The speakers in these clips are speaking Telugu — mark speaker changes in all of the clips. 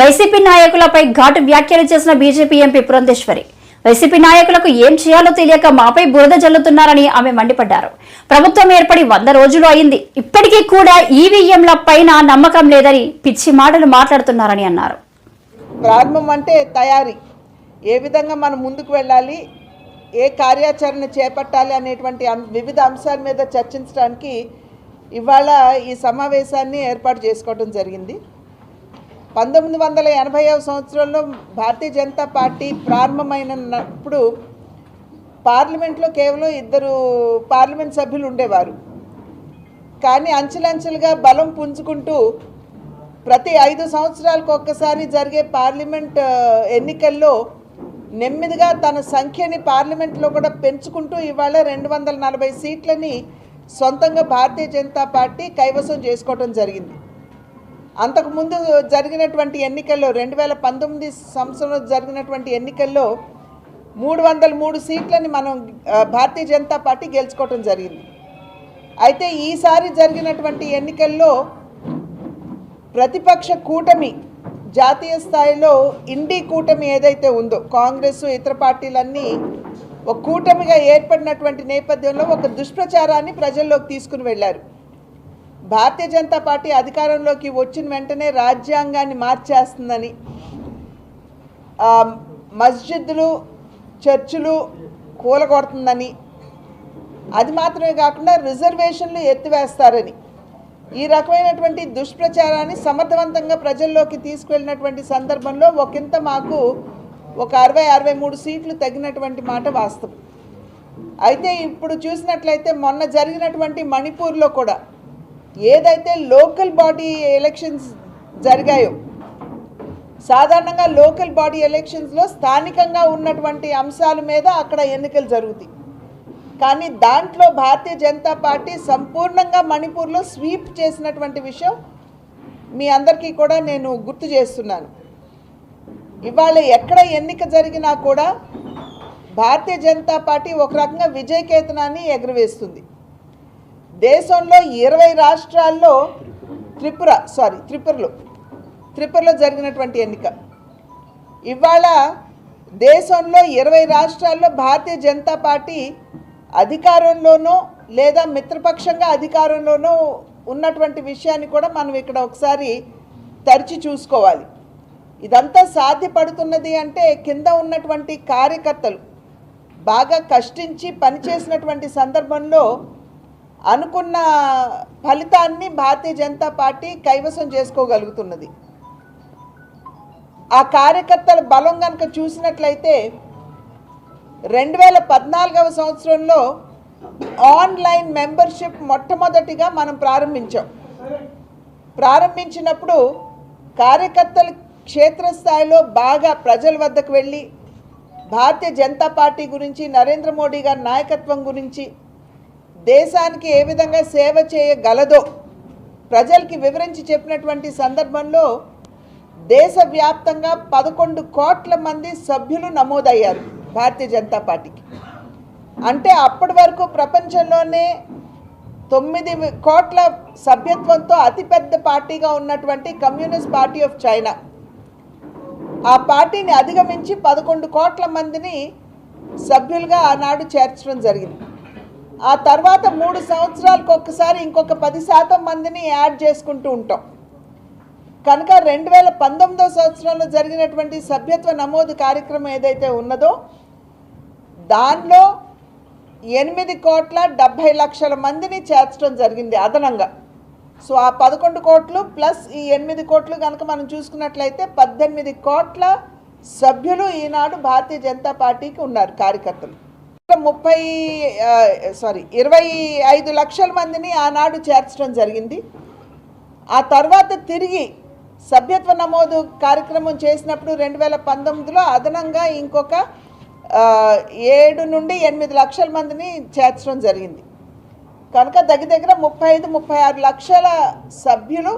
Speaker 1: వైసీపీ నాయకులపై ఘాటు వ్యాఖ్యలు చేసిన బీజేపీ ఎంపీ పురంధేశ్వరి. వైసీపీ నాయకులకు ఏం చేయాలో తెలియక మాపై బురద జల్లుతున్నారని ఆమె మండిపడ్డారు. ప్రభుత్వం ఏర్పడి వంద రోజులు అయింది. ఇప్పటికీ కూడా ఈవీఎంల పైన నమ్మకం లేదని పిచ్చి మాటలు మాట్లాడుతున్నారని అన్నారు.
Speaker 2: ప్రారంభం అంటే తయారీ. ఏ విధంగా మనం ముందుకు వెళ్ళాలి? ఏ కార్యాచరణ చేపట్టాలి? అనేటువంటి వివిధ అంశాల మీద చర్చించడానికి ఇవాళ ఈ సమావేశాన్ని ఏర్పాటు చేసుకోవడం జరిగింది. పంతొమ్మిది వందల ఎనభైవ సంవత్సరంలో భారతీయ జనతా పార్టీ ప్రారంభమైనప్పుడు పార్లమెంట్లో కేవలం ఇద్దరు పార్లమెంట్ సభ్యులు ఉండేవారు. కానీ అంచెలంచెలుగా బలం పుంజుకుంటూ ప్రతి ఐదు సంవత్సరాలకు ఒక్కసారి జరిగే పార్లమెంట్ ఎన్నికల్లో నెమ్మదిగా తన సంఖ్యని పార్లమెంట్లో కూడా పెంచుకుంటూ ఇవాళ రెండు వందల నలభై సీట్లని సొంతంగా భారతీయ జనతా పార్టీ కైవసం చేసుకోవడం జరిగింది. అంతకుముందు జరిగినటువంటి ఎన్నికల్లో రెండు వేల పంతొమ్మిది సంవత్సరంలో జరిగినటువంటి ఎన్నికల్లో మూడు వందల మూడు సీట్లని మనం భారతీయ జనతా పార్టీ గెలుచుకోవటం జరిగింది. అయితే ఈసారి జరిగినటువంటి ఎన్నికల్లో ప్రతిపక్ష కూటమి జాతీయ స్థాయిలో ఇండి కూటమి ఏదైతే ఉందో కాంగ్రెస్ ఇతర పార్టీలన్నీ ఒక కూటమిగా ఏర్పడినటువంటి నేపథ్యంలో ఒక దుష్ప్రచారాన్ని ప్రజల్లోకి తీసుకుని వెళ్ళారు. భారతీయ జనతా పార్టీ అధికారంలోకి వచ్చిన వెంటనే రాజ్యాంగాన్ని మార్చేస్తుందని మస్జిద్లు చర్చిలు కూలగొడుతుందని అది మాత్రమే కాకుండా రిజర్వేషన్లు ఎత్తివేస్తారని ఈ రకమైనటువంటి దుష్ప్రచారాన్ని సమర్థవంతంగా ప్రజల్లోకి తీసుకువెళ్ళినటువంటి సందర్భంలో ఒకంత మాకు ఒక అరవై అరవై మూడు సీట్లు తగినటువంటి మాట వాస్తవం. అయితే ఇప్పుడు చూసినట్లయితే మొన్న జరిగినటువంటి మణిపూర్లో కూడా ఏదైతే లోకల్ బాడీ ఎలక్షన్స్ జరిగాయో సాధారణంగా లోకల్ బాడీ ఎలక్షన్స్లో స్థానికంగా ఉన్నటువంటి అంశాల మీద అక్కడ ఎన్నికలు జరుగుతాయి. కానీ దాంట్లో భారతీయ జనతా పార్టీ సంపూర్ణంగా మణిపూర్లో స్వీప్ చేసినటువంటి విషయం మీ అందరికీ కూడా నేను గుర్తు చేస్తున్నాను. ఇవాళ ఎక్కడ ఎన్నిక జరిగినా కూడా భారతీయ జనతా పార్టీ ఒక రకంగా విజయకేతనాన్ని ఎగురవేస్తుంది. దేశంలో ఇరవై రాష్ట్రాల్లో త్రిపుర సారీ త్రిపురలో త్రిపురలో జరిగినటువంటి ఎన్నిక. ఇవాళ దేశంలో ఇరవై రాష్ట్రాల్లో భారతీయ జనతా పార్టీ అధికారంలోనో లేదా మిత్రపక్షంగా అధికారంలోనో ఉన్నటువంటి విషయాన్ని కూడా మనం ఇక్కడ ఒకసారి తరిచి చూసుకోవాలి. ఇదంతా సాధ్యపడుతున్నది అంటే కింద ఉన్నటువంటి కార్యకర్తలు బాగా కష్టించి పనిచేసినటువంటి సందర్భంలో అనుకున్న ఫలితాన్ని భారతీయ జనతా పార్టీ కైవసం చేసుకోగలుగుతున్నది. ఆ కార్యకర్తల బలం కనుక చూసినట్లయితే రెండు వేల పద్నాలుగవ సంవత్సరంలో ఆన్లైన్ మెంబర్షిప్ మొట్టమొదటిగా మనం ప్రారంభించాం. ప్రారంభించినప్పుడు కార్యకర్తలు క్షేత్రస్థాయిలో బాగా ప్రజల వద్దకు వెళ్ళి భారతీయ జనతా పార్టీ గురించి నరేంద్ర మోడీ గారి నాయకత్వం గురించి దేశానికి ఏ విధంగా సేవ చేయగలదో ప్రజలకి వివరించి చెప్పినటువంటి సందర్భంలో దేశవ్యాప్తంగా పదకొండు కోట్ల మంది సభ్యులు నమోదయ్యారు భారతీయ జనతా పార్టీకి. అంటే అప్పటి వరకు ప్రపంచంలోనే తొమ్మిది కోట్ల సభ్యత్వంతో అతిపెద్ద పార్టీగా ఉన్నటువంటి కమ్యూనిస్ట్ పార్టీ ఆఫ్ చైనా. ఆ పార్టీని అధిగమించి పదకొండు కోట్ల మందిని సభ్యులుగా ఆనాడు చేర్చడం జరిగింది. ఆ తర్వాత మూడు సంవత్సరాలకు ఒక్కసారి ఇంకొక పది శాతం మందిని యాడ్ చేసుకుంటూ ఉంటాం. కనుక రెండు వేల పంతొమ్మిదో సంవత్సరంలో జరిగినటువంటి సభ్యత్వ నమోదు కార్యక్రమం ఏదైతే ఉన్నదో దానిలో ఎనిమిది కోట్ల డెబ్భై లక్షల మందిని చేర్చడం జరిగింది అదనంగా. సో ఆ పదకొండు కోట్లు ప్లస్ ఈ ఎనిమిది కోట్లు కనుక మనం చూసుకున్నట్లయితే పద్దెనిమిది కోట్ల సభ్యులు ఈనాడు భారతీయ జనతా పార్టీకి ఉన్నారు కార్యకర్తలు. ముప్పై సారీ ఇరవై ఐదు లక్షల మందిని ఆనాడు చేర్చడం జరిగింది. ఆ తర్వాత తిరిగి సభ్యత్వ నమోదు కార్యక్రమం చేసినప్పుడు రెండు వేల పంతొమ్మిదిలో అదనంగా ఇంకొక ఏడు నుండి ఎనిమిది లక్షల మందిని చేర్చడం జరిగింది. కనుక దగ్గర దగ్గర ముప్పై ఐదు ముప్పై ఆరు లక్షల సభ్యులు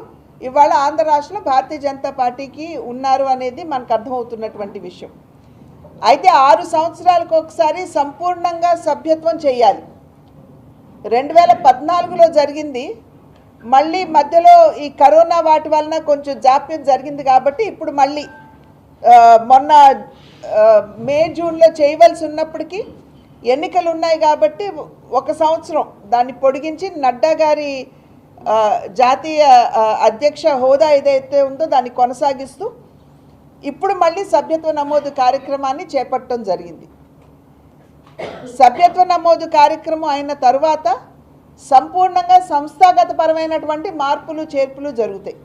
Speaker 2: ఇవాళ ఆంధ్ర రాష్ట్రంలో భారతీయ జనతా పార్టీకి ఉన్నారు అనేది మనకు అర్థమవుతున్నటువంటి విషయం. అయితే ఆరు సంవత్సరాలకు ఒకసారి సంపూర్ణంగా సభ్యత్వం చేయాలి. రెండు వేల పద్నాలుగులో జరిగింది. మళ్ళీ మధ్యలో ఈ కరోనా వాటి వలన కొంచెం జాప్యం జరిగింది కాబట్టి ఇప్పుడు మళ్ళీ మొన్న మే జూన్లో చేయవలసి ఉన్నప్పటికీ ఎన్నికలు ఉన్నాయి కాబట్టి ఒక సంవత్సరం దాన్ని పొడిగించి నడ్డా గారి జాతీయ అధ్యక్ష హోదా ఏదైతే ఉందో దాన్ని కొనసాగిస్తూ ఇప్పుడు మళ్ళీ సభ్యత్వ నమోదు కార్యక్రమాన్ని చేపట్టడం జరిగింది. సభ్యత్వ నమోదు కార్యక్రమం అయిన తరువాత సంపూర్ణంగా సంస్థాగతపరమైనటువంటి మార్పులు చేర్పులు జరుగుతాయి.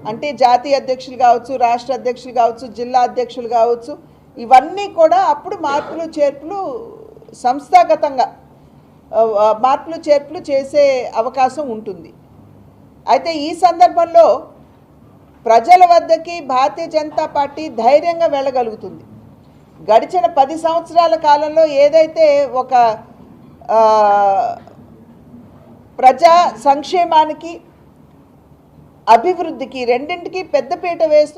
Speaker 2: అంటే జాతీయ అధ్యక్షులు కావచ్చు రాష్ట్ర అధ్యక్షులు కావచ్చు జిల్లా అధ్యక్షులు కావచ్చు ఇవన్నీ కూడా అప్పుడు మార్పులు చేర్పులు సంస్థాగతంగా మార్పులు చేర్పులు చేసే అవకాశం ఉంటుంది. అయితే ఈ సందర్భంలో ప్రజల వద్దకి భారతీయ జనతా పార్టీ ధైర్యంగా వెళ్ళగలుగుతుంది. గడిచిన పది సంవత్సరాల కాలంలో ఏదైతే ఒక ప్రజా సంక్షేమానికి అభివృద్ధికి రెండింటికి పెద్దపీట వేస్తూ